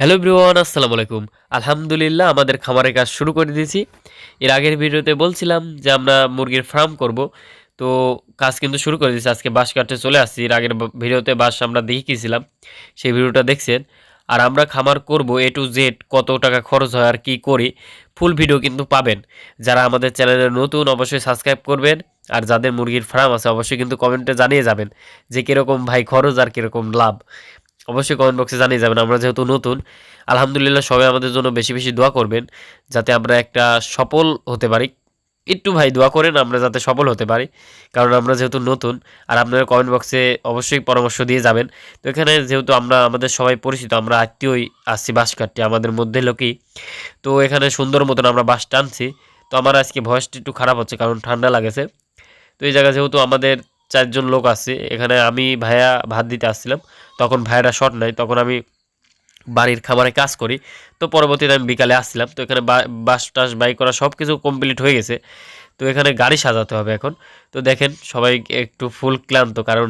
Hello ব্রিওয়ান আসসালামু আলাইকুম। আলহামদুলিল্লাহ, আমাদের খামারের কাজ শুরু করে দিয়েছি। এর আগের ভিডিওতে বলছিলাম যে আমরা মুরগির ফার্ম করব। তো কাজ কিন্তু শুরু করে দিয়েছি। আজকে বাঁশ কাটতে চলে আসছি। এর আগের ভিডিওতে বাঁশ আমরা দেখিয়েছিলাম। সেই ভিডিওটা দেখছেন। আর আমরা খামার করব এ টু জেড কত টাকা খরচ হয় আর কি করি, ফুল ভিডিও কিন্তু পাবেন। যারা আমাদের চ্যানেলে নতুন, অবশ্যই সাবস্ক্রাইব করবেন। আর যাদের মুরগির ফার্ম আছে, অবশ্যই কিন্তু কমেন্টে জানিয়ে যাবেন যে কীরকম ভাই খরচ আর কীরকম লাভ। অবশ্যই কমেন্ট বক্সে জানিয়ে যাবেন, আমরা যেহেতু নতুন, আলহামদুলিল্লাহ সবাই আমাদের জন্য বেশি বেশি দোয়া করবেন, যাতে আমরা একটা সফল হতে পারি। একটু ভাই দোয়া করেন, আমরা যাতে সফল হতে পারি, কারণ আমরা যেহেতু নতুন, আর আপনারা কমেন্ট বক্সে অবশ্যই পরামর্শ দিয়ে যাবেন। তো এখানে যেহেতু আমরা, আমাদের সবাই পরিচিত, আমরা আত্মীয়ই আসছি বাস কাটতে আমাদের মধ্যে লোকই। তো এখানে সুন্দর মতন আমরা বাস টানছি। তো আমার আজকে ভয়েসটা একটু খারাপ হচ্ছে, কারণ ঠান্ডা লাগেছে। তো এই জায়গায় যেহেতু আমাদের চারজন লোক আছে। এখানে আমি ভাইয়া ভাত দিতে আসছিলাম। তখন ভাইয়ারা শর্ট নাই। তখন আমি বাড়ির খামারে কাজ করি। তো পরবর্তীতে আমি বিকালে আসছিলাম। তো এখানে বাস টাস বাই করা সব কিছু কমপ্লিট হয়ে গেছে। তো এখানে গাড়ি সাজাতে হবে এখন। তো দেখেন, সবাই একটু ফুল ক্লান্ত। কারণ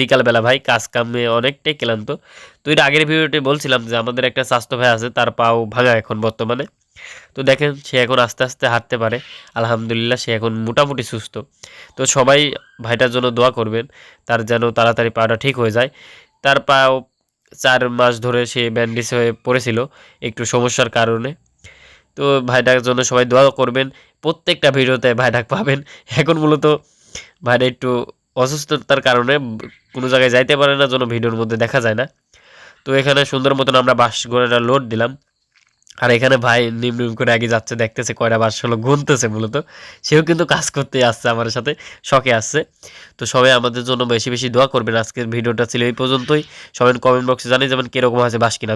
বিকালবেলা ভাই কাজ কামে অনেকটাই ক্লান্ত। তো এর আগের ভিডিওতে বলছিলাম যে, আমাদের একটা স্বাস্থ্য ভাই আছে, তার পাও ভাঙা এখন বর্তমানে। তো দেখেন সে এখন আস্তে আস্তে হাঁটতে পারে। আলহামদুলিল্লাহ সে এখন মোটামুটি সুস্থ। তো সবাই ভাইটার জন্য দোয়া করবেন, তার যেন তাড়াতাড়ি পাটা ঠিক হয়ে যায়। তার পাও চার মাস ধরে সে ব্যান্ডেজ হয়ে পড়েছিল একটু সমস্যার কারণে। তো ভাইটার জন্য সবাই দোয়া করবেন, প্রত্যেকটা ভিডিওতে ভাইটাক পাবেন। এখন মূলত ভাইটা একটু অসুস্থতার কারণে কোনো জায়গায় যাইতে পারে না জন্য ভিডিওর মধ্যে দেখা যায় না। তো এখানে সুন্দর মতন আমরা বাস গোড়াটা লোড দিলাম। আর এখানে ভাই নিম নিম করে আগে যাচ্ছে, দেখতেছে কয়টা বাস হলো গুনতেছে মূলত। সেও কিন্তু কাজ করতে আসছে, আমার সাথে শখে আসছে। তো সবাই আমাদের জন্য বেশি বেশি দোয়া করবেন। আজকের ভিডিওটা ছিল এই পর্যন্তই। সবাই কমেন্ট বক্সে জানিয়ে যাবেন কীরকম আছে বাস কিনা।